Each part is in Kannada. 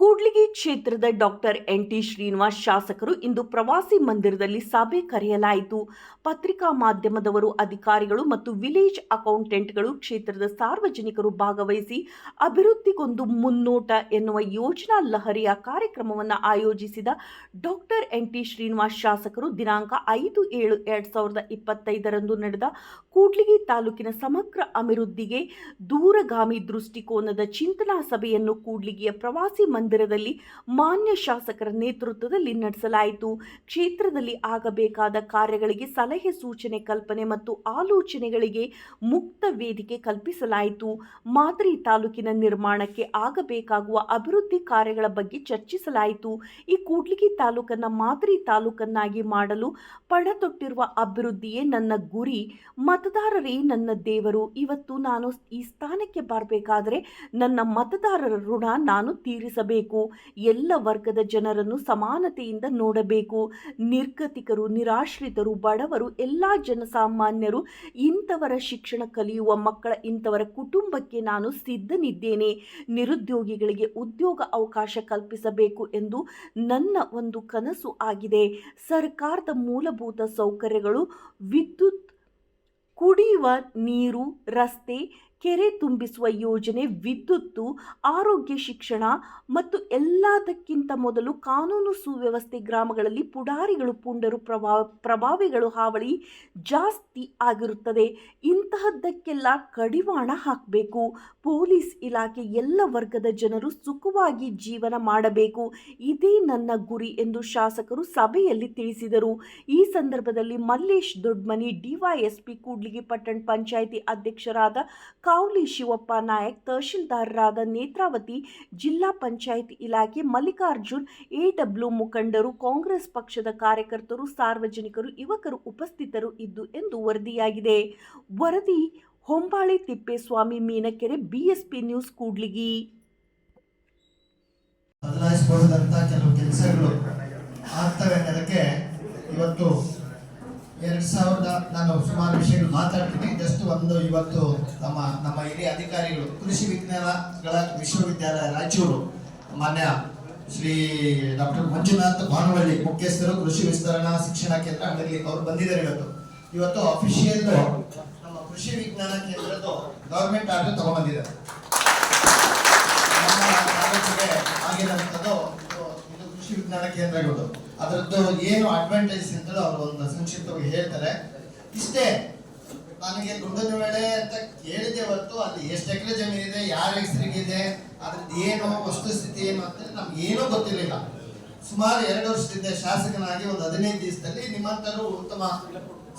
ಕೂಡ್ಲಿಗಿ ಕ್ಷೇತ್ರದ ಡಾಕ್ಟರ್ ಎನ್ ಟಿ ಶ್ರೀನಿವಾಸ್ ಶಾಸಕರು ಇಂದು ಪ್ರವಾಸಿ ಮಂದಿರದಲ್ಲಿ ಸಭೆ ಕರೆಯಲಾಯಿತು. ಪತ್ರಿಕಾ ಮಾಧ್ಯಮದವರು, ಅಧಿಕಾರಿಗಳು ಮತ್ತು ವಿಲೇಜ್ ಅಕೌಂಟೆಂಟ್ಗಳು ಕ್ಷೇತ್ರದ ಸಾರ್ವಜನಿಕರು ಭಾಗವಹಿಸಿ ಅಭಿವೃದ್ಧಿಗೊಂದು ಮುನ್ನೋಟ ಎನ್ನುವ ಯೋಜನಾ ಲಹರಿಯ ಕಾರ್ಯಕ್ರಮವನ್ನು ಆಯೋಜಿಸಿದ ಡಾಕ್ಟರ್ ಎನ್ ಟಿ ಶ್ರೀನಿವಾಸ್ ಶಾಸಕರು ದಿನಾಂಕ ಐದು ಏಳು ಎರಡು ಸಾವಿರದ ಇಪ್ಪತ್ತೈದರಂದು ನಡೆದ ಕೂಡ್ಲಿಗಿ ತಾಲೂಕಿನ ಸಮಗ್ರ ಅಭಿವೃದ್ಧಿಗೆ ದೂರಗಾಮಿ ದೃಷ್ಟಿಕೋನದ ಚಿಂತನಾ ಸಭೆಯನ್ನು ಕೂಡ್ಲಿಗಿಯ ಪ್ರವಾಸಿ ಮಂದಿರದಲ್ಲಿ ಮಾನ್ಯ ಶಾಸಕರ ನೇತೃತ್ವದಲ್ಲಿ ನಡೆಸಲಾಯಿತು. ಕ್ಷೇತ್ರದಲ್ಲಿ ಆಗಬೇಕಾದ ಕಾರ್ಯಗಳಿಗೆ ಸಲಹೆ, ಸೂಚನೆ, ಕಲ್ಪನೆ ಮತ್ತು ಆಲೋಚನೆಗಳಿಗೆ ಮುಕ್ತ ವೇದಿಕೆ ಕಲ್ಪಿಸಲಾಯಿತು. ಮಾದರಿ ತಾಲೂಕಿನ ನಿರ್ಮಾಣಕ್ಕೆ ಆಗಬೇಕಾಗುವ ಅಭಿವೃದ್ಧಿ ಕಾರ್ಯಗಳ ಬಗ್ಗೆ ಚರ್ಚಿಸಲಾಯಿತು. ಈ ಕೂಡ್ಲಿಗಿ ತಾಲೂಕನ್ನ ಮಾದರಿ ತಾಲೂಕನ್ನಾಗಿ ಮಾಡಲು ಪಣತೊಟ್ಟಿರುವ ಅಭಿವೃದ್ಧಿಯೇ ನನ್ನ ಗುರಿ. ಮತದಾರರೇ ನನ್ನ ದೇವರು. ಇವತ್ತು ನಾನು ಈ ಸ್ಥಾನಕ್ಕೆ ಬರಬೇಕಾದರೆ ನನ್ನ ಮತದಾರರ ಋಣ ನಾನು ತೀರಿಸಬೇಕು. ಎಲ್ಲ ವರ್ಗದ ಜನರನ್ನು ಸಮಾನತೆಯಿಂದ ನೋಡಬೇಕು. ನಿರ್ಗತಿಕರು, ನಿರಾಶ್ರಿತರು, ಬಡವರು, ಎಲ್ಲ ಜನಸಾಮಾನ್ಯರು, ಇಂಥವರ ಶಿಕ್ಷಣ ಕಲಿಯುವ ಮಕ್ಕಳ, ಇಂಥವರ ಕುಟುಂಬಕ್ಕೆ ನಾನು ಸಿದ್ಧನಿದ್ದೇನೆ. ನಿರುದ್ಯೋಗಿಗಳಿಗೆ ಉದ್ಯೋಗ ಅವಕಾಶ ಕಲ್ಪಿಸಬೇಕು ಎಂದು ನನ್ನ ಒಂದು ಕನಸು ಆಗಿದೆ. ಸರ್ಕಾರದ ಮೂಲಭೂತ ಸೌಕರ್ಯಗಳು ವಿದ್ಯುತ್, ಕುಡಿಯುವ ನೀರು, ರಸ್ತೆ ಕೆರೆ ತುಂಬಿಸುವ ಯೋಜನೆ, ವಿದ್ಯುತ್ತು, ಆರೋಗ್ಯ ಶಿಕ್ಷಣ ಮತ್ತು ಎಲ್ಲದಕ್ಕಿಂತ ಮೊದಲು ಕಾನೂನು ಸುವ್ಯವಸ್ಥೆ ಗ್ರಾಮಗಳಲ್ಲಿ ಪುಡಾರಿಗಳು, ಪುಂಡರು ಪ್ರಭಾ ಪ್ರಭಾವಿಗಳು ಹಾವಳಿ ಜಾಸ್ತಿ ಆಗಿರುತ್ತದೆ. ಇಂತಹದ್ದಕ್ಕೆಲ್ಲ ಕಡಿವಾಣ ಹಾಕಬೇಕು. ಪೊಲೀಸ್ ಇಲಾಖೆ ಎಲ್ಲ ವರ್ಗದ ಜನರು ಸುಖವಾಗಿ ಜೀವನ ಮಾಡಬೇಕು. ಇದೇ ನನ್ನ ಗುರಿ ಎಂದು ಶಾಸಕರು ಸಭೆಯಲ್ಲಿ ತಿಳಿಸಿದರು. ಈ ಸಂದರ್ಭದಲ್ಲಿ ಮಲ್ಲೇಶ್ ದೊಡ್ಮನಿ, ಡಿವೈಎಸ್ಪಿ, ಕೂಡ್ಲಿಗಿ ಪಟ್ಟಣ ಪಂಚಾಯಿತಿ ಅಧ್ಯಕ್ಷರಾದ ಕಾವ್ಲಿ ಶಿವಪ್ಪ ನಾಯಕ್ ತಹಶೀಲ್ದಾರರಾದ ನೇತ್ರಾವತಿ ಜಿಲ್ಲಾ ಪಂಚಾಯತ್ ಇಲಾಖೆ ಮಲ್ಲಿಕಾರ್ಜುನ್ ಎಡಬ್ಲ್ಯೂ ಮುಖಂಡರು, ಕಾಂಗ್ರೆಸ್ ಪಕ್ಷದ ಕಾರ್ಯಕರ್ತರು, ಸಾರ್ವಜನಿಕರು, ಯುವಕರು ಉಪಸ್ಥಿತರು ಇದ್ದು ಎಂದು ವರದಿಯಾಗಿದೆ. ವರದಿ ಹೊಂಬಾಳೆ ತಿಪ್ಪೇಸ್ವಾಮಿ ಮೀನಕೆರೆ, ಬಿಎಸ್ಪಿ ನ್ಯೂಸ್ ಕೂಡ್ಲಿಗಿ. ಬದಲಾಯಿಸಬಹುದಂತ ಕೆಲವು ಕೆಲಸಗಳು ಆಗ್ತವೆ ಅನ್ನೋದಕ್ಕೆ ಇವತ್ತು ಎರಡ್ ಸಾವಿರದ ನಾನು ಸುಮಾರು ವಿಷಯಗಳು ಮಾತಾಡ್ತೀನಿ. ಜಸ್ಟ್ ಒಂದು ಇವತ್ತು ನಮ್ಮ ನಮ್ಮ ಹಿರಿಯ ಅಧಿಕಾರಿಗಳು, ಕೃಷಿ ವಿಜ್ಞಾನಗಳ ವಿಶ್ವವಿದ್ಯಾಲಯ ರಾಯಚೂರು, ಮಾನ್ಯ ಶ್ರೀ ಡಾಕ್ಟರ್ ಮಂಜುನಾಥ್ ಭಾನುವಳ್ಳಿ, ಮುಖ್ಯಸ್ಥರು, ಕೃಷಿ ವಿಸ್ತರಣಾ ಶಿಕ್ಷಣ ಕೇಂದ್ರ ಅಂಗಡಿ ಅವರು ಬಂದಿದ್ದಾರೆ ಇವತ್ತು. ಇವತ್ತು ಅಫಿಷಿಯಲ್ ನಮ್ಮ ಕೃಷಿ ವಿಜ್ಞಾನ ಕೇಂದ್ರದ್ದು ಗೌರ್ಮೆಂಟ್ ಆರ್ಡರ್ ತಗೊಂಡ್ಬಂದಿದ್ದಾರೆ ನಮ್ಮ ಕಾಲೇಜಿಗೆ ಆಗಿರುವಂಥದ್ದು ಇದು ವಿಜ್ಞಾನ ಕೇಂದ್ರಗಳು ಅದರದ್ದು ಏನು ಅಡ್ವಾಂಟೇಜ್ ಅಂತ ಅವರು ಒಂದು ಸಂಕ್ಷಿಪ್ತವಾಗಿ ಹೇಳ್ತಾರೆ. ಇಷ್ಟೇ, ನನಗೆ ದುಡ್ಡಿನ ವೇಳೆ ಅಂತ ಕೇಳಿದೆ ಹೊರತು ಅಲ್ಲಿ ಎಷ್ಟು ಎಕರೆ ಜಮೀನಿದೆ ಯಾರ ಹೆಸರಿಗಿದೆ ಅದ್ರದ್ದು ಏನು ವಸ್ತುಸ್ಥಿತಿ ಏನು ಅಂತ ನಮ್ಗೆ ಏನೂ ಗೊತ್ತಿರಲಿಲ್ಲ. ಸುಮಾರು ಎರಡು ವರ್ಷದಿಂದ ಶಾಸಕನಾಗಿ ಒಂದು ಹದಿನೈದು ದಿವಸದಲ್ಲಿ ನಿಮ್ಮಂತರು ಉತ್ತಮ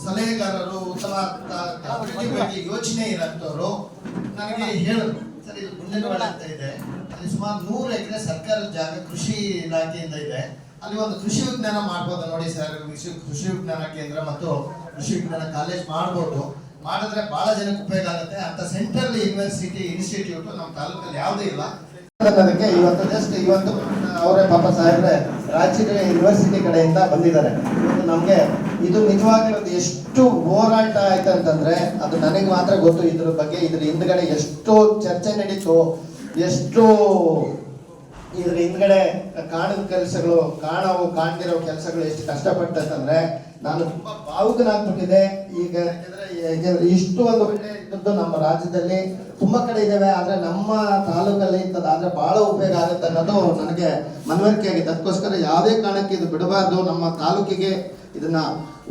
ಸಲಹೆಗಾರರು, ಉತ್ತಮ ಯೋಚನೆ ಇರಂತವರು ನನಗೆ ಹೇಳಿದ್ರು. ಸರ್, ಇದು ಗುಂಡನವಾಡ ಅಂತ ಇದೆ. ಅಲ್ಲಿ ಸುಮಾರು ನೂರು ಎಕರೆ ಸರ್ಕಾರದ ಜಾಗ ಕೃಷಿ ಇಲಾಖೆಯಿಂದ ಇದೆ. ಅಲ್ಲಿ ಒಂದು ಕೃಷಿ ವಿಜ್ಞಾನ ಮಾಡ್ಬೋದು ನೋಡಿ ಸರ್, ಕೃಷಿ ಕೃಷಿ ವಿಜ್ಞಾನ ಕೇಂದ್ರ ಮತ್ತು ಕೃಷಿ ವಿಜ್ಞಾನ ಕಾಲೇಜ್ ಮಾಡ್ಬೋದು. ಮಾಡಿದ್ರೆ ಬಹಳ ಜನಕ್ಕೆ ಉಪಯೋಗ ಆಗುತ್ತೆ. ಅಂತ ಸೆಂಟ್ರಲ್ ಯೂನಿವರ್ಸಿಟಿ ಇನ್ಸ್ಟಿಟ್ಯೂಟ್ ನಮ್ಮ ತಾಲೂಕಲ್ಲಿ ಯಾವುದೂ ಇಲ್ಲ. ಅದಕ್ಕೆ ಇವತ್ತು ಜಸ್ಟ್ ಇವತ್ತು, ಅವರೇ ಪಾಪ ಸಾಹೇಬ್ರೆ ರಾಜ್ಯದ ಯೂನಿವರ್ಸಿಟಿ ಕಡೆಯಿಂದ ಬಂದಿದ್ದಾರೆ. ನಮಗೆ ಇದು ನಿಜವಾಗ್ಲೂ ಎಷ್ಟು ಹೋರಾಟ ಆಯ್ತು ಅಂತಂದ್ರೆ ಅದು ನನಗೆ ಮಾತ್ರ ಗೊತ್ತು ಇದ್ರ ಬಗ್ಗೆ, ಇದ್ರ ಹಿಂದ್ಗಡೆ ಎಷ್ಟು ಚರ್ಚೆ ನಡೀತು, ಎಷ್ಟು ಇದ್ರ ಹಿಂದ್ಗಡೆ ಕಾಣದ ಕೆಲಸಗಳು, ಕಾಣವು, ಕಾಣದಿರೋ ಕೆಲಸಗಳು ಎಷ್ಟು ಕಷ್ಟಪಟ್ಟಂತಂದ್ರೆ ನಾನು ತುಂಬಾ ಭಾವುಕನಾಗ್ಬಿಟ್ಟಿದೆ ಈಗ ಯಾಕಂದ್ರೆ ಇಷ್ಟು ಒಂದು ಒಳ್ಳೆ ಇದ್ದದ್ದು ನಮ್ಮ ರಾಜ್ಯದಲ್ಲಿ ತುಂಬಾ ಕಡೆ ಇದಾವೆ, ಆದ್ರೆ ನಮ್ಮ ತಾಲೂಕಲ್ಲಿ ಇಂಥದ್ದಾದ್ರೆ ಬಹಳ ಉಪಯೋಗ ಆಗುತ್ತೆ ಅನ್ನೋದು ನನಗೆ ಮನವರಿಕೆ ಆಗಿದೆ. ಅದಕ್ಕೋಸ್ಕರ ಯಾವುದೇ ಕಾರಣಕ್ಕೆ ಇದು ಬಿಡಬಾರ್ದು, ನಮ್ಮ ತಾಲೂಕಿಗೆ ಇದನ್ನ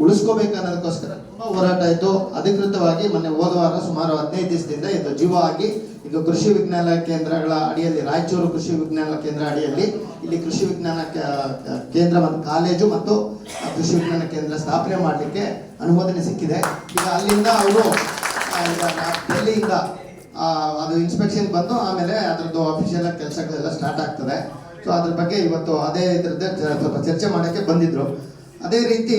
ಉಳಿಸ್ಕೋಬೇಕು ಅನ್ನೋದಕ್ಕೋಸ್ಕರ ತುಂಬಾ ಹೋರಾಟ ಆಯ್ತು. ಅಧಿಕೃತವಾಗಿ ಮೊನ್ನೆ ಹೋದ ವಾರ ಸುಮಾರು ಹದಿನೈದು ದಿವಸದಿಂದ ಇದು ಜೀವ ಆಗಿ ಈಗ ಕೃಷಿ ವಿಜ್ಞಾನ ಕೇಂದ್ರಗಳ ಅಡಿಯಲ್ಲಿ, ರಾಯಚೂರು ಕೃಷಿ ವಿಜ್ಞಾನ ಕೇಂದ್ರ ಅಡಿಯಲ್ಲಿ, ಇಲ್ಲಿ ಕೃಷಿ ವಿಜ್ಞಾನ ಕೇಂದ್ರ ಮತ್ತು ಕಾಲೇಜು ಮತ್ತು ಕೃಷಿ ವಿಜ್ಞಾನ ಕೇಂದ್ರ ಸ್ಥಾಪನೆ ಮಾಡಲಿಕ್ಕೆ ಅನುಮೋದನೆ ಸಿಕ್ಕಿದೆ. ಈಗ ಅಲ್ಲಿಂದ ಅವರು ಡೆಲ್ಲಿಯಿಂದ ಅದು ಇನ್ಸ್ಪೆಕ್ಷನ್ ಬಂದು ಆಮೇಲೆ ಅದರದ್ದು ಅಫಿಷಿಯಲ್ ಕೆಲಸಗಳೆಲ್ಲ ಸ್ಟಾರ್ಟ್ ಆಗ್ತದೆ. ಸೊ ಅದ್ರ ಬಗ್ಗೆ ಇವತ್ತು ಅದೇ ಇದ್ರದ್ದೇ ಸ್ವಲ್ಪ ಚರ್ಚೆ ಮಾಡೋಕ್ಕೆ ಬಂದಿದ್ರು. ಅದೇ ರೀತಿ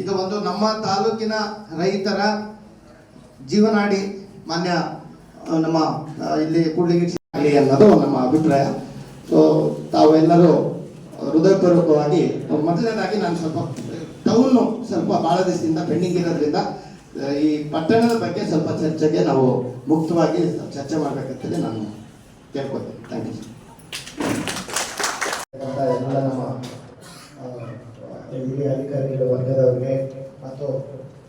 ಈಗ ಒಂದು ನಮ್ಮ ತಾಲೂಕಿನ ರೈತರ ಜೀವನಾಡಿ ಮಾನ್ಯ ನಮ್ಮ ಇಲ್ಲಿ ಕೂಡ್ಲಿಗಿ ಆಗಲಿ ಅನ್ನೋದು ನಮ್ಮ ಅಭಿಪ್ರಾಯ. ಸೊ ತಾವೆಲ್ಲರೂ ಹೃದಯಪೂರ್ವಕವಾಗಿ, ಮೊದಲನೇದಾಗಿ ನಾನು ಸ್ವಲ್ಪ, ಟೌನು ಸ್ವಲ್ಪ ಭಾಳ ದಿವಸದಿಂದ ಪೆಂಡಿಂಗ್ ಇರೋದ್ರಿಂದ ಈ ಪಟ್ಟಣದ ಬಗ್ಗೆ ಸ್ವಲ್ಪ ಚರ್ಚೆಗೆ ನಾವು ಮುಕ್ತವಾಗಿ ಚರ್ಚೆ ಮಾಡಬೇಕಂತಲೇ ನಾನು ಕೇಳ್ಕೊತೀನಿ ಥ್ಯಾಂಕ್ ಯು ಎಲ್ಲ ನಮ್ಮ ಹಿರಿಯ ಅಧಿಕಾರಿಗಳು ವರ್ಗದವರಿಗೆ ಮತ್ತು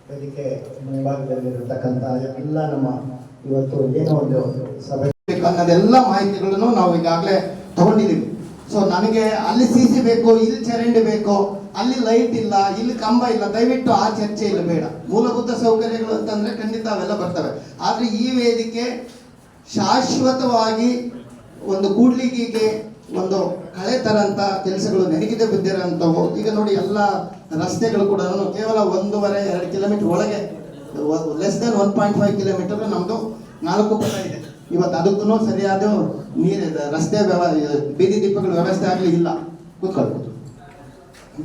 ವೇದಿಕೆ ಮುಂಭಾಗದಲ್ಲಿರತಕ್ಕಂಥ ಎಲ್ಲ ನಮ್ಮ ಇವತ್ತು ಏನೋ ಒಂದು ಸಭೆ ಅನ್ನೋದೆಲ್ಲ ಮಾಹಿತಿಗಳನ್ನು ನಾವು ಈಗಾಗಲೇ ತಗೊಂಡಿದ್ದೀವಿ. ಸೊ ನನಗೆ ಅಲ್ಲಿ ಸಿ ಸಿ ಬೇಕು ಇಲ್ಲಿ ಚರಂಡಿ ಬೇಕು ಅಲ್ಲಿ ಲೈಟ್ ಇಲ್ಲ, ಇಲ್ಲಿ ಕಂಬ ಇಲ್ಲ, ದಯವಿಟ್ಟು ಆ ಚರ್ಚೆ ಇಲ್ಲ, ಬೇಡ. ಮೂಲಭೂತ ಸೌಕರ್ಯಗಳು ಅಂತಂದ್ರೆ ಖಂಡಿತ ಅವೆಲ್ಲ ಬರ್ತವೆ. ಆದ್ರೆ ಈ ವೇದಿಕೆ ಶಾಶ್ವತವಾಗಿ ಒಂದು ಕೂಡ್ಲಿಗೆಗೆ ಒಂದು ಕಳೆ ತರಂತ ಕೆಲಸಗಳು ನೆನಗಿದೆ ಬಿದ್ದಿರೋಂಥವು. ಈಗ ನೋಡಿ ಎಲ್ಲ ರಸ್ತೆಗಳು ಕೂಡ ಕೇವಲ ಒಂದೂವರೆ, ಎರಡು ಕಿಲೋಮೀಟರ್ ಒಳಗೆ less than one point five kilometre ನಮ್ಮದು ನಾಲ್ಕು ಪದ ಇದೆ. ಇವತ್ತು ಅದಕ್ಕೂ ಸರಿಯಾದ ನೀರು ರಸ್ತೆ ವ್ಯವ ಬೀದಿ ದೀಪಗಳ ವ್ಯವಸ್ಥೆ ಆಗಲಿ ಇಲ್ಲ ಕೂತ್ಕೊಳ್ಬೋದು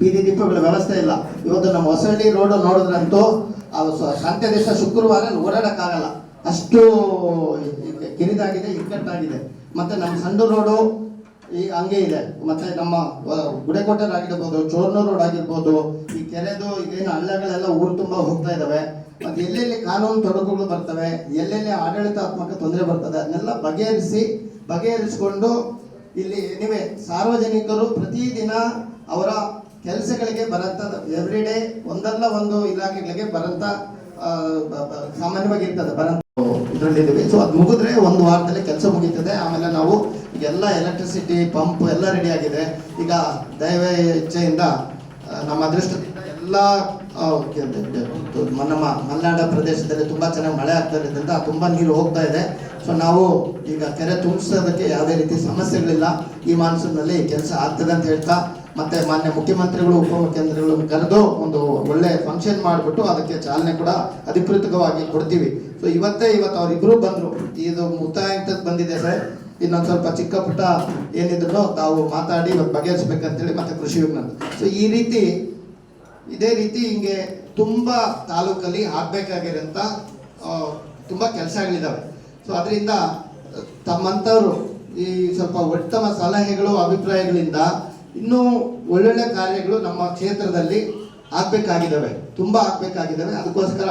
ಬೀದಿ ದೀಪಗಳ ವ್ಯವಸ್ಥೆ ಇಲ್ಲ. ಇವತ್ತು ನಮ್ಮ ಹೊಸಳ್ಳಿ ರೋಡ್ ನೋಡಿದ್ರಂತೂ ಶಾಂತ ದಿವಸ ಶುಕ್ರವಾರ ಓಡಾಡಕ್ಕಾಗಲ್ಲ. ಅಷ್ಟು ಕಿರಿದಾಗಿದೆ, ಇಕ್ಕಟ್ಟಾಗಿದೆ. ಮತ್ತೆ ನಮ್ಮ ಸಂಡು ರೋಡು ಈ ಹಂಗೆ ಇದೆ. ಮತ್ತೆ ನಮ್ಮ ಗುಡೆಕೋಟೆ ಆಗಿರ್ಬೋದು, ಚೋರ್ನೂರು ರೋಡ್ ಆಗಿರ್ಬೋದು, ಈ ಕೆರೆದು ಇದೇನು ಹಳ್ಳಗಳೆಲ್ಲ ಊರು ತುಂಬ ಹೋಗ್ತಾ ಇದಾವೆ. ಮತ್ತೆ ಎಲ್ಲೆಲ್ಲಿ ಕಾನೂನು ತೊಡಕುಗಳು ಬರ್ತವೆ, ಎಲ್ಲೆಲ್ಲಿ ಆಡಳಿತಾತ್ಮಕ ತೊಂದರೆ ಬರ್ತದೆ, ಅದನ್ನೆಲ್ಲ ಬಗೆಹರಿಸಿ, ಬಗೆಹರಿಸಿಕೊಂಡು ಇಲ್ಲಿ ನೀವೇ ಸಾರ್ವಜನಿಕರು ಪ್ರತಿದಿನ ಅವರ ಕೆಲಸಗಳಿಗೆ ಬರಂತ ಎವ್ರಿ ಡೇ ಒಂದಲ್ಲ ಒಂದು ಇಲಾಖೆಗಳಿಗೆ ಬರಂತ ಆ, ಬ- ಬ- ಸಾಮಾನ್ಯವಾಗಿ ಇರ್ತದೆ ಬರಂತ ಇದರಲ್ಲಿದ್ದೀವಿ. ಸೊ ಅದು ಮುಗಿದ್ರೆ ಒಂದು ವಾರದಲ್ಲಿ ಕೆಲಸ ಮುಗೀತದೆ. ಆಮೇಲೆ ನಾವು ಎಲ್ಲ ಎಲೆಕ್ಟ್ರಿಸಿಟಿ ಪಂಪ್ ಎಲ್ಲ ರೆಡಿ ಆಗಿದೆ. ಈಗ ದೈವ ಇಚ್ಛೆಯಿಂದ ನಮ್ಮ ಅದೃಷ್ಟದಿಂದ ಎಲ್ಲ ನಮ್ಮ ಮಲೆನಾಡ ಪ್ರದೇಶದಲ್ಲಿ ತುಂಬಾ ಚೆನ್ನಾಗಿ ಮಳೆ ಆಗ್ತಾ ಇರೋದ್ರಿಂದ ತುಂಬಾ ನೀರು ಹೋಗ್ತಾ ಇದೆ. ಸೊ ನಾವು ಈಗ ಕೆರೆ ತುಂಬಿಸೋದಕ್ಕೆ ಯಾವುದೇ ರೀತಿ ಸಮಸ್ಯೆಗಳಿಲ್ಲ. ಈ ಮಾನ್ಸೂನ್ನಲ್ಲಿ ಕೆಲಸ ಆಗ್ತದೆ ಅಂತ ಹೇಳ್ತಾ ಮತ್ತೆ ಮಾನ್ಯ ಮುಖ್ಯಮಂತ್ರಿಗಳು, ಉಪಮುಖ್ಯಮಂತ್ರಿಗಳು ಕರೆದು ಒಂದು ಒಳ್ಳೆ ಫಂಕ್ಷನ್ ಮಾಡಿಬಿಟ್ಟು ಅದಕ್ಕೆ ಚಾಲನೆ ಕೂಡ ಅಧಿಕೃತವಾಗಿ ಕೊಡ್ತೀವಿ. ಸೊ ಇವತ್ತೇ ಇವತ್ತು ಅವರಿಬ್ರು ಬಂದರು. ಇದು ಮುಕ್ತಾಯ ಬಂದಿದೆ ಸರ್. ಇನ್ನೊಂದು ಸ್ವಲ್ಪ ಚಿಕ್ಕ ಪುಟ್ಟ ಏನಿದ್ರು ತಾವು ಮಾತಾಡಿ ಇವತ್ತು ಬಗೆಹರಿಸ್ಬೇಕಂತೇಳಿ ಮತ್ತೆ ಕೃಷಿ ವಿಜ್ಞಾನ. ಸೊ ಈ ರೀತಿ ಇದೇ ರೀತಿ ಹಿಂಗೆ ತುಂಬಾ ತಾಲೂಕಲ್ಲಿ ಆಗ್ಬೇಕಾಗಿರೋಂಥ ತುಂಬ ಕೆಲಸಗಳಿದ್ದಾವೆ ಸೊ ಅದರಿಂದ ತಮ್ಮಂಥವ್ರು ಈ ಸ್ವಲ್ಪ ಉತ್ತಮ ಸಲಹೆಗಳು, ಅಭಿಪ್ರಾಯಗಳಿಂದ ಇನ್ನೂ ಒಳ್ಳೊಳ್ಳೆ ಕಾರ್ಯಗಳು ನಮ್ಮ ಕ್ಷೇತ್ರದಲ್ಲಿ ಆಗ್ಬೇಕಾಗಿದ್ದಾವೆ, ತುಂಬ ಆಗ್ಬೇಕಾಗಿದ್ದಾವೆ. ಅದಕ್ಕೋಸ್ಕರ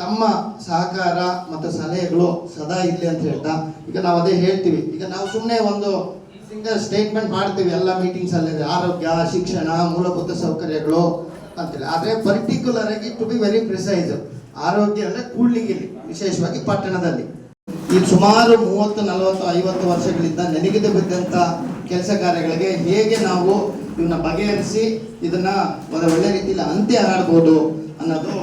ತಮ್ಮ ಸಹಕಾರ ಮತ್ತು ಸಲಹೆಗಳು ಸದಾ ಇರಲಿ ಅಂತ ಹೇಳ್ತಾ, ಈಗ ನಾವು ಅದೇ ಹೇಳ್ತೀವಿ. ಈಗ ನಾವು ಸುಮ್ಮನೆ ಒಂದು ಸಿಂಗಲ್ ಸ್ಟೇಟ್ಮೆಂಟ್ ಮಾಡ್ತೀವಿ, ಎಲ್ಲ ಮೀಟಿಂಗ್ಸ್ ಅಲ್ಲಿ ಆರೋಗ್ಯ, ಶಿಕ್ಷಣ, ಮೂಲಭೂತ ಸೌಕರ್ಯಗಳು ಅಂತೇಳಿ ಆದರೆ ಪರ್ಟಿಕ್ಯುಲರ್ ಆಗಿ ಟು ಬಿ ವೆರಿ ಪ್ರಿಸೈಸ್ ಆರೋಗ್ಯ ಅಂದರೆ ಕೂಡ್ಲಿಗಿರಿ, ವಿಶೇಷವಾಗಿ ಪಟ್ಟಣದಲ್ಲಿ. ಈ ಸುಮಾರು ಮೂವತ್ತು ನಲವತ್ತು ಐವತ್ತು ವರ್ಷಗಳಿಂದ ನೆನಗಿದೆ ಬಿದ್ದಂತ ಕೆಲಸ ಕಾರ್ಯಗಳಿಗೆ ಹೇಗೆ ನಾವು ಇವನ್ನ ಬಗೆಹರಿಸಿ ಇದನ್ನ ಒಂದು ಒಳ್ಳೆ ರೀತಿಯಲ್ಲಿ ಅಂತ್ಯ ಹಾಡ್ಬೋದು ಅನ್ನೋದು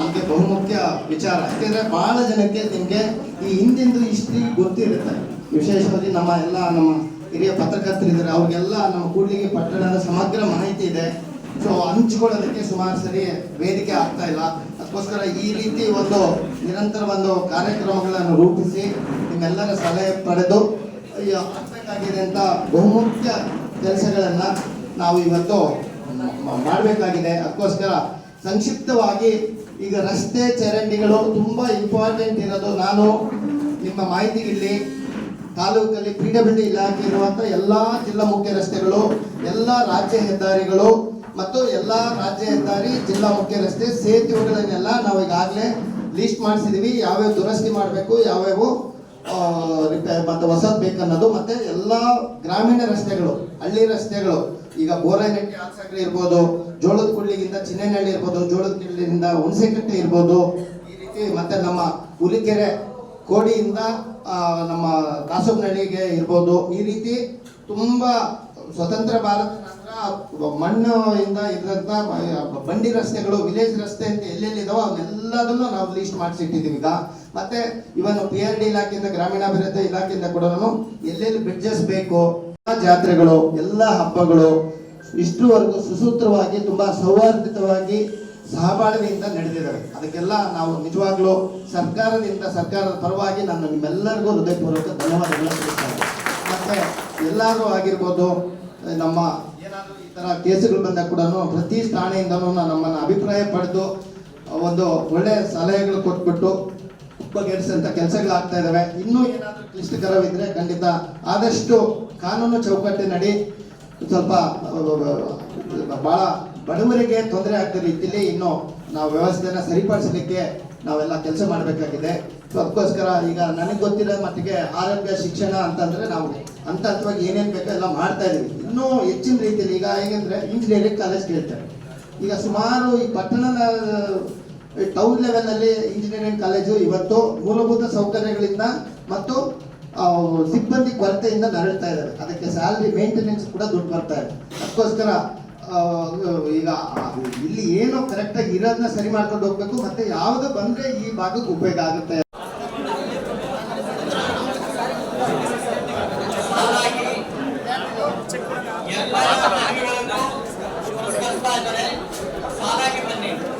ನಮಗೆ ಬಹುಮುಖ್ಯ ವಿಚಾರ. ಯಾಕೆಂದ್ರೆ ಬಹಳ ಜನಕ್ಕೆ ನಿಮಗೆ ಈ ಹಿಂದಿಂದು ಹಿಸ್ಟ್ರಿ ಗೊತ್ತಿರುತ್ತೆ. ವಿಶೇಷವಾಗಿ ನಮ್ಮ ಎಲ್ಲ ನಮ್ಮ ಹಿರಿಯ ಪತ್ರಕರ್ತರಿದ್ದಾರೆ. ಅವ್ರಿಗೆಲ್ಲ ನಮ್ಮ ಕೂಡ್ಲಿಗೆ ಪಟ್ಟಣದ ಸಮಗ್ರ ಮಾಹಿತಿ ಇದೆ. ಸೊ ಹಂಚ್ಕೊಳ್ಳೋದಕ್ಕೆ ಸುಮಾರು ಸರಿ ವೇದಿಕೆ ಆಗ್ತಾ ಇಲ್ಲ. ಅದಕ್ಕೋಸ್ಕರ ಈ ರೀತಿ ಒಂದು ನಿರಂತರ ಒಂದು ಕಾರ್ಯಕ್ರಮಗಳನ್ನು ರೂಪಿಸಿ ನಿಮ್ಮೆಲ್ಲರ ಸಲಹೆ ಪಡೆದು ಅಂತ ಬಹುಮುಖ್ಯ ಕೆಲಸಗಳನ್ನ ನಾವು ಇವತ್ತು ಮಾಡಬೇಕಾಗಿದೆ. ಅದಕ್ಕೋಸ್ಕರ ಸಂಕ್ಷಿಪ್ತವಾಗಿ ಈಗ ರಸ್ತೆ ಚರಂಡಿಗಳು ತುಂಬಾ ಇಂಪಾರ್ಟೆಂಟ್ ಇರೋದು. ನಾನು ನಿಮ್ಮ ಮಾಹಿತಿ ಇಲ್ಲಿ ತಾಲೂಕಲ್ಲಿ ಪಿ ಡಬ್ಲ್ಯೂ ಇಲಾಖೆ ಇರುವಂತ ಎಲ್ಲಾ ಜಿಲ್ಲಾ ಮುಖ್ಯ ರಸ್ತೆಗಳು, ಎಲ್ಲಾ ರಾಜ್ಯ ಹೆದ್ದಾರಿಗಳು ಮತ್ತು ಎಲ್ಲಾ ರಾಜ್ಯ ಹೆದ್ದಾರಿ, ಜಿಲ್ಲಾ ಮುಖ್ಯ ರಸ್ತೆ ಸೇತುವೆಗಳನ್ನೆಲ್ಲ ನಾವು ಈಗಾಗಲೇ ಲೀಸ್ಟ್ ಮಾಡಿಸಿದೀವಿ. ಯಾವ್ಯಾವ ದುರಸ್ತಿ ಮಾಡಬೇಕು, ಯಾವ್ಯಾವ ರಿಪೇರ್, ಮತ್ತೆ ಹೊಸದ್ ಬೇಕನ್ನೋದು, ಮತ್ತೆ ಎಲ್ಲಾ ಗ್ರಾಮೀಣ ರಸ್ತೆಗಳು, ಹಳ್ಳಿ ರಸ್ತೆಗಳು, ಈಗ ಬೋರಾಯಿನಟ್ಟಿ ಆಲ್ಸಕ್ರೆ ಇರ್ಬೋದು ಜೋಳದ ಕುಳ್ಳಿಗಿಂದ ಚಿನ್ನೇನಹಳ್ಳಿ ಇರ್ಬೋದು ಜೋಳದ ಕುಳ್ಳಿಯಿಂದ ಹುಣಸೆಕಟ್ಟೆ ಇರ್ಬೋದು, ಈ ರೀತಿ ಮತ್ತೆ ನಮ್ಮ ಹುಲಿಕೆರೆ ಕೋಡಿಯಿಂದ ನಮ್ಮ ದಾಸಪ್ಪನಹಳ್ಳಿಗೆ ಇರ್ಬೋದು, ಈ ರೀತಿ ತುಂಬ ಸ್ವತಂತ್ರ ಭಾರತ ನಂತರ ಮಣ್ಣು ಇಂದ ಇದ್ದಂತ ಬಂಡಿ ರಸ್ತೆಗಳು ವಿಲೇಜ್ ರಸ್ತೆ ಅಂತ ಎಲ್ಲೆಲ್ಲಿದಾವೋ ಅವನ್ನೆಲ್ಲದನ್ನು ನಾವು ಲೀಸ್ಟ್ ಮಾಡಿಸಿಟ್ಟಿದ್ದೀವಿ ಈಗ. ಮತ್ತೆ ಇವನು ಪಿ ಆರ್ ಡಿ ಇಲಾಖೆಯಿಂದ, ಗ್ರಾಮೀಣಾಭಿವೃದ್ಧಿ ಇಲಾಖೆಯಿಂದ ಕೂಡ ಎಲ್ಲೆಲ್ಲಿ ಬ್ರಿಡ್ಜಸ್ ಬೇಕು ಜಾತ್ರೆಗಳು, ಎಲ್ಲ ಹಬ್ಬಗಳು ಇಷ್ಟರವರೆಗೂ ಸುಸೂತ್ರವಾಗಿ, ತುಂಬಾ ಸೌಹಾರ್ದಿತವಾಗಿ ಸಹಬಾಳ್ವೆಯಿಂದ ನಡೆದಿದ್ದಾವೆ ಅದಕ್ಕೆಲ್ಲ ನಾವು ನಿಜವಾಗ್ಲೂ ಸರ್ಕಾರದಿಂದ, ಸರ್ಕಾರದ ಪರವಾಗಿ ನಾನು ನಿಮ್ಮೆಲ್ಲರಿಗೂ ಹೃದಯಪೂರ್ವಕ ಧನ್ಯವಾದಗಳನ್ನು ಇದ್ದೀನಿ. ಮತ್ತೆ ಎಲ್ಲರೂ ಆಗಿರ್ಬೋದು, ನಮ್ಮ ಏನಾದರೂ ಈ ತರ ಕೇಸುಗಳು ಬಂದಾಗ ಕೂಡ ಪ್ರತಿ ಠಾಣೆಯಿಂದನೂ ನಮ್ಮನ್ನು ಅಭಿಪ್ರಾಯ ಪಡೆದು, ಒಂದು ಒಳ್ಳೆ ಸಲಹೆಗಳು ಕೊಟ್ಬಿಟ್ಟು ಬಗೆಹರಿಸಂತ ಕೆಲಸಗಳಾಗ್ತಾ ಇದಾವೆ. ಇನ್ನೂ ಏನಾದರೂ ಕ್ಲಿಷ್ಟಕರವಿದ್ರೆ ಖಂಡಿತ ಆದಷ್ಟು ಕಾನೂನು ಚೌಕಟ್ಟಿನಡಿ ಸ್ವಲ್ಪ, ಬಹಳ ಬಡವರಿಗೆ ತೊಂದರೆ ಆಗ್ದ ರೀತಿಯಲ್ಲಿ ಇನ್ನು ನಾವು ವ್ಯವಸ್ಥೆನ ಸರಿಪಡಿಸಲಿಕ್ಕೆ ನಾವೆಲ್ಲ ಕೆಲಸ ಮಾಡಬೇಕಾಗಿದೆ. ಸೊ ಅದಕ್ಕೋಸ್ಕರ ಈಗ ನನಗೆ ಗೊತ್ತಿರೋ ಮಟ್ಟಿಗೆ ಆರೋಗ್ಯ, ಶಿಕ್ಷಣ ಅಂತಂದ್ರೆ ನಾವು ಹಂತ ಹಂತವಾಗಿ ಏನೇನು ಬೇಕೋ ಎಲ್ಲ ಮಾಡ್ತಾ ಇದೀವಿ. ಇನ್ನೂ ಹೆಚ್ಚಿನ ರೀತಿಯಲ್ಲಿ ಈಗ ಹೇಗೆಂದ್ರೆ ಇಂಜಿನಿಯರಿಂಗ್ ಕಾಲೇಜ್ ಕೇಳ್ತಾರೆ. ಈಗ ಸುಮಾರು ಈ ಪಟ್ಟಣದ ಟೌನ್ ಲೆವೆಲ್ನಲ್ಲಿ ಇಂಜಿನಿಯರಿಂಗ್ ಕಾಲೇಜು ಇವತ್ತು ಮೂಲಭೂತ ಸೌಕರ್ಯಗಳಿಂದ ಮತ್ತು ಸಿಬ್ಬಂದಿ ಕೊರತೆಯಿಂದ ನರಳ್ತಾ ಇದ್ದಾರೆ. ಅದಕ್ಕೆ ಸ್ಯಾಲ್ರಿ ಮೇಂಟೆನೆನ್ಸ್ ಕೂಡ ದುಡ್ಡು ಬರ್ತಾ ಇದೆ. ಅದಕ್ಕೋಸ್ಕರ ಈಗ ಇಲ್ಲಿ ಏನೋ ಕರೆಕ್ಟಾಗಿ ಇರೋದನ್ನ ಸರಿ ಮಾಡ್ಕೊಂಡು ಹೋಗ್ಬೇಕು, ಮತ್ತೆ ಯಾವುದು ಬಂದ್ರೆ ಈ ಭಾಗಕ್ಕೆ ಉಪಯೋಗ ಆಗುತ್ತೆ?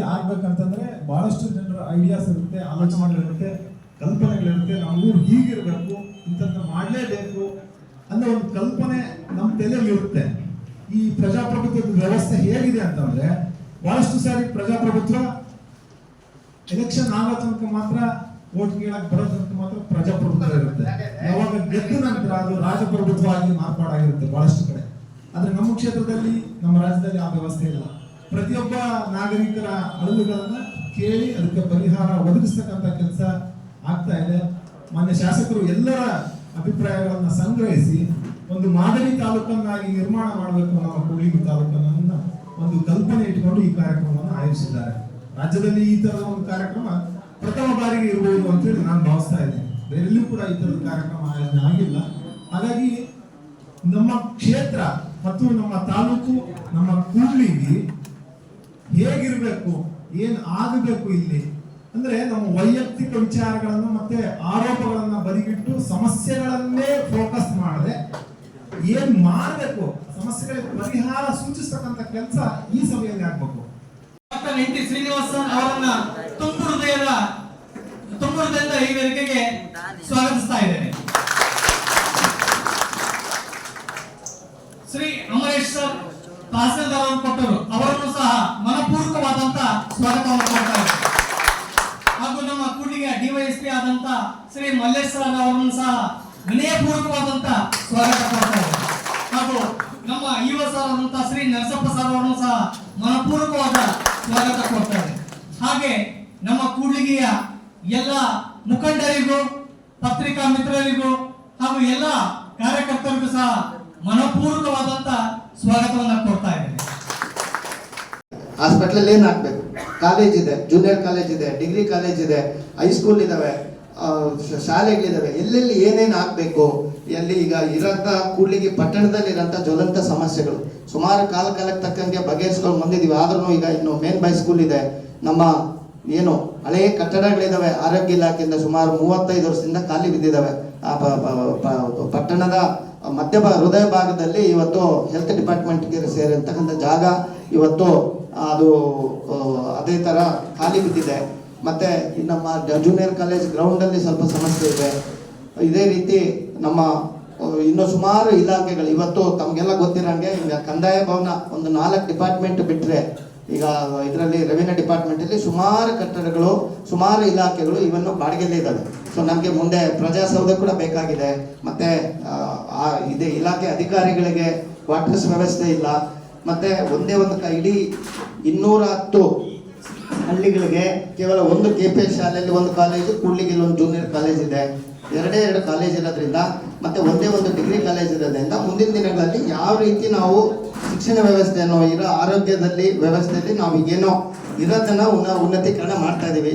ಅಭಿವೃದ್ಧಿ ಆಗ್ಬೇಕಂತಂದ್ರೆ ಬಹಳಷ್ಟು ಜನರ ಐಡಿಯಾಸ್ ಇರುತ್ತೆ ಆಲೋಚನೆಗಳಿರುತ್ತೆ ಕಲ್ಪನೆಗಳಿರುತ್ತೆ. ನಾವು ಊರು ಹೀಗಿರ್ಬೇಕು ಇಂಥದ್ದು ಮಾಡಲೇಬೇಕು ಅನ್ನೋ ಒಂದು ಕಲ್ಪನೆ ನಮ್ಮ ತಲೆಯಲ್ಲಿ ಇರುತ್ತೆ. ಈ ಪ್ರಜಾಪ್ರಭುತ್ವದ ವ್ಯವಸ್ಥೆ ಹೇಗಿದೆ ಅಂತಂದ್ರೆ, ಬಹಳಷ್ಟು ಸಾರಿ ಪ್ರಜಾಪ್ರಭುತ್ವ ಎಲೆಕ್ಷನ್ ಆಗೋ ತನಕ ಮಾತ್ರ ಓಟ್ ಕೇಳಕ್ ಬರೋ ತನಕ ಮಾತ್ರ ಪ್ರಜಾಪ್ರಭುತ್ವ ಇರುತ್ತೆ. ಯಾವಾಗ ಗೆದ್ದ ನಂತರ ಅದು ರಾಜಪ್ರಭುತ್ವ ಆಗಿ ಮಾರ್ಪಾಡಾಗಿರುತ್ತೆ ಬಹಳಷ್ಟು ಕಡೆ. ಆದ್ರೆ ನಮ್ಮ ಕ್ಷೇತ್ರದಲ್ಲಿ, ನಮ್ಮ ರಾಜ್ಯದಲ್ಲಿ ಆ ವ್ಯವಸ್ಥೆ ಇಲ್ಲ. ಪ್ರತಿಯೊಬ್ಬ ನಾಗರಿಕರ ಅಳಲುಗಳನ್ನ ಕೇಳಿ ಅದಕ್ಕೆ ಪರಿಹಾರ ಒದಗಿಸ್ತಕ್ಕಂಥ ಕೆಲಸ ಆಗ್ತಾ ಇದೆ. ಮಾನ್ಯ ಶಾಸಕರು ಎಲ್ಲರ ಅಭಿಪ್ರಾಯಗಳನ್ನ ಸಂಗ್ರಹಿಸಿ ಒಂದು ಮಾದರಿ ತಾಲೂಕನ್ನಾಗಿ ನಿರ್ಮಾಣ ಮಾಡಬೇಕು ನಮ್ಮ ಕೂಡ್ಲಿಗಿ ತಾಲೂಕನ್ನ ಒಂದು ಕಲ್ಪನೆ ಇಟ್ಕೊಂಡು ಈ ಕಾರ್ಯಕ್ರಮವನ್ನು ಆಯೋಜಿಸಿದ್ದಾರೆ. ರಾಜ್ಯದಲ್ಲಿ ಈ ತರದ ಒಂದು ಕಾರ್ಯಕ್ರಮ ಪ್ರಥಮ ಬಾರಿಗೆ ಇರಬಹುದು ಅಂತ ಹೇಳಿ ನಾನು ಭಾವಿಸ್ತಾ ಇದ್ದೇನೆ. ಬೇರೆಲ್ಲೂ ಕೂಡ ಈ ತರದ ಕಾರ್ಯಕ್ರಮ ಆಯೋಜನೆ ಆಗಿಲ್ಲ. ಹಾಗಾಗಿ ನಮ್ಮ ಕ್ಷೇತ್ರ ಮತ್ತು ನಮ್ಮ ತಾಲೂಕು, ನಮ್ಮ ಕೂಡ್ಲಿಗಿ ಹೇಗಿರ್ಬೇಕು? ಏನ್ ಆಗಬೇಕು ಇಲ್ಲಿ? ಅಂದ್ರೆ ನಮ್ಮ ವೈಯಕ್ತಿಕ ವಿಚಾರಗಳನ್ನು ಮತ್ತೆ ಆರೋಪಗಳನ್ನ ಬದಿಗಿಟ್ಟು ಸಮಸ್ಯೆಗಳನ್ನೇ ಫೋಕಸ್ ಮಾಡದೆ ಏನ್ ಮಾಡಬೇಕು? ಸಮಸ್ಯೆಗಳಿಗೆ ಪರಿಹಾರ ಸೂಚಿಸ್ತಕ್ಕಂಥ ಕೆಲಸ ಈ ಸಭೆಯಲ್ಲಿ ಆಗ್ಬೇಕು. ಟಿ ಶ್ರೀನಿವಾಸನ್ ಅವರನ್ನ ತುಂಬು ಹೃದಯದ ತುಂಬು ಹೃದಯದ ಈ ವೇದಿಕೆಗೆ ಸ್ವಾಗತಿಸ್ತಾ ಇದ್ದೇನೆ. ಶ್ರೀ ಅಮರೇಶ್ ಸರ್, ತಹಸೀಲ್ದಾರ್ ಕೊಟ್ಟರು. ಸ್ವಾಗತವನ್ನು ಕೊಡ್ತಾ ಹಾಗೂ ನಮ್ಮ ಕೂಡಿಗೆ ಡಿವೈಎಸ್ಪಿ ಆದಂತ ಶ್ರೀ ಮಲ್ಲೇಶ್ವರ ಅವರನ್ನು ಸಹ ವಿನಯಪೂರ್ವಕವಾದಂತ ಸ್ವಾಗತ ಕೊಡ್ತಾ ಹಾಗೂ ನಮ್ಮ ಯುವ ಸರ್ ಆದಂತ ಶ್ರೀ ನರಸಪ್ಪ ಸರ್ ಅವರನ್ನು ಸಹ ಮನಪೂರ್ವಕವಾದ ಸ್ವಾಗತ ಕೊಡ್ತಾರೆ ಹಾಗೆ ನಮ್ಮ ಕೂಡ್ಲಿಗೆಯ ಎಲ್ಲ ಮುಖಂಡರಿಗೂ, ಪತ್ರಿಕಾ ಮಿತ್ರರಿಗೂ ಹಾಗೂ ಎಲ್ಲ ಕಾರ್ಯಕರ್ತರಿಗೂ ಸಹ ಮನಪೂರ್ವಕವಾದಂತ ಸ್ವಾಗತವನ್ನು ಕೊಡ್ತಾ ಇದ್ದೇನೆ. ಹಾಸ್ಪಿಟಲ್ ಏನ್ ಹಾಕ್ಬೇಕು ಕಾಲೇಜ್ ಇದೆ ಜೂನಿಯರ್ ಕಾಲೇಜ್ ಇದೆ ಡಿಗ್ರಿ ಕಾಲೇಜ್ ಇದೆ ಹೈಸ್ಕೂಲ್ ಇದಾವೆ ಶಾಲೆಗಳಿದ್ದಾವೆ ಎಲ್ಲೆಲ್ಲಿ ಏನೇನು ಹಾಕ್ಬೇಕು ಎಲ್ಲಿ ಈಗ ಇರೋಂಥ ಕೂಡ್ಲಿಗೆ ಪಟ್ಟಣದಲ್ಲಿ ಇರೋಂಥ ಜ್ವಲಂತ ಸಮಸ್ಯೆಗಳು. ಸುಮಾರು ಕಾಲ ಕಾಲಕ್ಕೆ ತಕ್ಕಂಗೆ ಬಗೆಹರಿಸ್ಕೊಂಡು ಬಂದಿದ್ದೀವಿ ಆದ್ರೂ ಈಗ ಇನ್ನು ಮೇನ್ ಬೈ ಸ್ಕೂಲ್ ಇದೆ. ನಮ್ಮ ಏನು ಹಳೆಯ ಕಟ್ಟಡಗಳಿದಾವೆ, ಆರೋಗ್ಯ ಇಲಾಖೆಯಿಂದ ಸುಮಾರು ಮೂವತ್ತೈದು ವರ್ಷದಿಂದ ಖಾಲಿ ಬಿದ್ದಿದ್ದಾವೆ ಪಟ್ಟಣದ ಮಧ್ಯ ಹೃದಯ ಭಾಗದಲ್ಲಿ ಇವತ್ತು ಹೆಲ್ತ್ ಡಿಪಾರ್ಟ್ಮೆಂಟ್ಗೆ ಸೇರಿರ್ತಕ್ಕಂಥ ಜಾಗ, ಇವತ್ತು ಅದು ಅದೇ ಥರ ಖಾಲಿ ಬಿದ್ದಿದೆ. ಮತ್ತು ನಮ್ಮ ಜೂನಿಯರ್ ಕಾಲೇಜ್ ಗ್ರೌಂಡಲ್ಲಿ ಸ್ವಲ್ಪ ಸಮಸ್ಯೆ ಇದೆ. ಇದೇ ರೀತಿ ನಮ್ಮ ಇನ್ನೂ ಸುಮಾರು ಇಲಾಖೆಗಳು, ಇವತ್ತು ತಮಗೆಲ್ಲ ಗೊತ್ತಿರೋಂಗೆ ಈಗ ಕಂದಾಯ ಭವನ ಒಂದು ನಾಲ್ಕು ಡಿಪಾರ್ಟ್ಮೆಂಟ್ ಬಿಟ್ಟರೆ ಈಗ ಇದರಲ್ಲಿ ರೆವಿನ್ಯೂ ಡಿಪಾರ್ಟ್ಮೆಂಟಲ್ಲಿ ಸುಮಾರು ಕಟ್ಟಡಗಳು, ಸುಮಾರು ಇಲಾಖೆಗಳು ಇವನ್ನು ಬಾಡಿಗೆಲ್ಲೇ ಇದ್ದಾವೆ. ಸೊ ನಮಗೆ ಮುಂದೆ ಪ್ರಜಾಸೌಧ ಕೂಡ ಬೇಕಾಗಿದೆ. ಮತ್ತು ಇದೆ ಇಲಾಖೆ ಅಧಿಕಾರಿಗಳಿಗೆ ಕ್ವಾರ್ಟರ್ಸ್ ವ್ಯವಸ್ಥೆ ಇಲ್ಲ. ಮತ್ತೆ ಒಂದೇ ಒಂದು ಕ- ಇಡೀ ಇನ್ನೂರ ಹತ್ತು ಹಳ್ಳಿಗಳಿಗೆ ಕೇವಲ ಒಂದು ಕೆ ಪಿ ಎಸ್ ಶಾಲೆಯಲ್ಲಿ ಒಂದು ಕಾಲೇಜು ಕೂಡ್ಲಿಗಿಲ್ಲಿ ಒಂದು ಜೂನಿಯರ್ ಕಾಲೇಜ್ ಇದೆ. ಎರಡೇ ಎರಡು ಕಾಲೇಜ್ ಇರೋದ್ರಿಂದ ಮತ್ತೆ ಒಂದೇ ಒಂದು ಡಿಗ್ರಿ ಕಾಲೇಜ್ ಇರೋದ್ರಿಂದ ಮುಂದಿನ ದಿನಗಳಲ್ಲಿ ಯಾವ ರೀತಿ ನಾವು ಶಿಕ್ಷಣ ವ್ಯವಸ್ಥೆಯನ್ನು ಇರೋ ಆರೋಗ್ಯದಲ್ಲಿ ವ್ಯವಸ್ಥೆಯಲ್ಲಿ ನಾವು ಈಗೇನೋ ಇರೋದನ್ನ ಉನ್ನ ಉನ್ನತೀಕರಣ ಮಾಡ್ತಾ ಇದೀವಿ.